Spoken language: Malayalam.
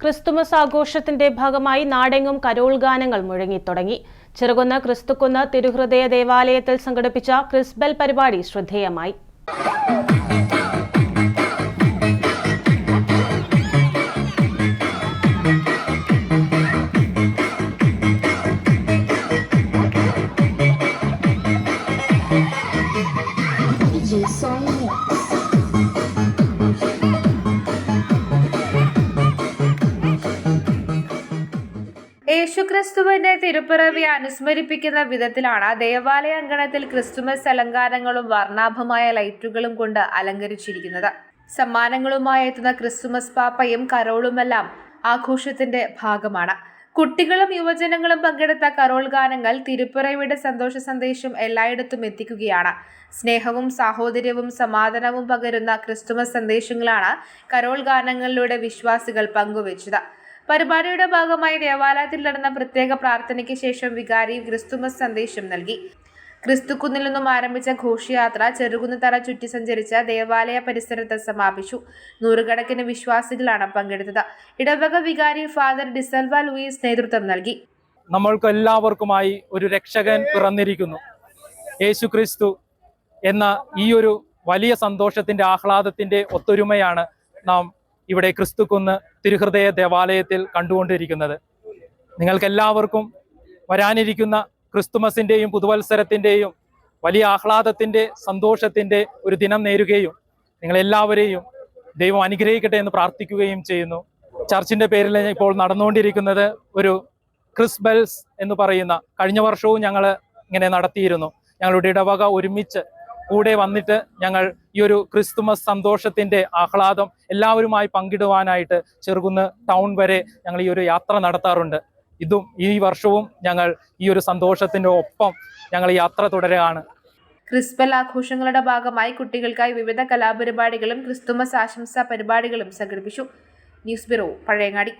ക്രിസ്തുമസ് ആഘോഷത്തിന്റെ ഭാഗമായി നാടെങ്ങും കരോൾ ഗാനങ്ങൾ മുഴങ്ങിത്തുടങ്ങി ചെറുകുന്ന് ക്രിസ്തുക്കുന്ന് തിരുഹൃദയ ദേവാലയത്തിൽ സംഘടിപ്പിച്ച ക്രിസ്ബൽ പരിപാടി ശ്രദ്ധേയമായി. യേശുക്രിസ്തുവിന്റെ തിരുപ്പിറവി അനുസ്മരിപ്പിക്കുന്ന വിധത്തിലാണ് ദേവാലയ അങ്കണത്തിൽ ക്രിസ്തുമസ് അലങ്കാരങ്ങളും വർണാഭമായ ലൈറ്റുകളും കൊണ്ട് അലങ്കരിച്ചിരിക്കുന്നത്. സമ്മാനങ്ങളുമായി എത്തുന്ന ക്രിസ്തുമസ് പാപ്പയും കരോളുമെല്ലാം ആഘോഷത്തിന്റെ ഭാഗമാണ്. കുട്ടികളും യുവജനങ്ങളും പങ്കെടുത്ത കരോൾ ഗാനങ്ങൾ തിരുപ്പിറവിയുടെ സന്തോഷ സന്ദേശം എല്ലായിടത്തും എത്തിക്കുകയാണ്. സ്നേഹവും സാഹോദര്യവും സമാധാനവും പകരുന്ന ക്രിസ്തുമസ് സന്ദേശങ്ങളാണ് കരോൾ ഗാനങ്ങളിലൂടെ വിശ്വാസികൾ പങ്കുവച്ചത്. പരിപാടിയുടെ ഭാഗമായി ദേവാലയത്തിൽ നടന്ന പ്രത്യേക പ്രാർത്ഥനയ്ക്ക് ശേഷം വികാരി ക്രിസ്തുമസ് സന്ദേശം നൽകി. ക്രിസ്തുക്കുന്നിൽ നിന്നും ആരംഭിച്ച ഘോഷയാത്ര ചെറുകുന്നുതറ ചുറ്റി സഞ്ചരിച്ച ദേവാലയ പരിസരത്ത് സമാപിച്ചു. നൂറുകണക്കിന് വിശ്വാസികളാണ് പങ്കെടുത്തത്. ഇടവക വികാരി ഫാദർ ഡിസൽവ ലൂയിസ് നേതൃത്വം നൽകി. നമ്മൾക്ക് എല്ലാവർക്കുമായി ഒരു രക്ഷകൻ പിറന്നിരിക്കുന്നു. യേശു ക്രിസ്തു എന്ന ഈ ഒരു വലിയ സന്തോഷത്തിന്റെ ആഹ്ലാദത്തിന്റെ ഒത്തൊരുമയാണ് നാം ഇവിടെ ക്രിസ്തുക്കുന്ന് തിരുഹൃദയ ദേവാലയത്തിൽ കണ്ടുകൊണ്ടിരിക്കുന്നത്. നിങ്ങൾക്കെല്ലാവർക്കും വരാനിരിക്കുന്ന ക്രിസ്തുമസിന്റെയും പുതുവത്സരത്തിന്റെയും വലിയ ആഹ്ലാദത്തിന്റെ സന്തോഷത്തിന്റെ ഒരു ദിനം നേരുകയും നിങ്ങളെല്ലാവരെയും ദൈവം അനുഗ്രഹിക്കട്ടെ എന്ന് പ്രാർത്ഥിക്കുകയും ചെയ്യുന്നു. ചർച്ചിന്റെ പേരിൽ ഇപ്പോൾ നടന്നുകൊണ്ടിരിക്കുന്നത് ഒരു ക്രിസ് ബെൽസ് എന്ന് പറയുന്ന കഴിഞ്ഞ വർഷവും ഞങ്ങൾ ഇങ്ങനെ നടത്തിയിരുന്നു. ഞങ്ങളുടെ ഇടവക ഒരുമിച്ച് കൂടെ വന്നിട്ട് ഞങ്ങൾ ഈ ഒരു ക്രിസ്തുമസ് സന്തോഷത്തിന്റെ ആഹ്ലാദം എല്ലാവരുമായി പങ്കിടുവാനായിട്ട് ചെറുകുന്ന് ടൗൺ വരെ ഞങ്ങൾ ഈ ഒരു യാത്ര നടത്താറുണ്ട്. ഇതും ഈ വർഷവും ഞങ്ങൾ ഈ ഒരു സന്തോഷത്തിന്റെ ഒപ്പം ഞങ്ങൾ യാത്ര തുടരുകയാണ്. ക്രിസ്പൽ ആഘോഷങ്ങളുടെ ഭാഗമായി കുട്ടികൾക്കായി വിവിധ കലാപരിപാടികളും ക്രിസ്തുമസ് ആശംസാ പരിപാടികളും സംഘടിപ്പിച്ചു. News bureau Pazhayangadi.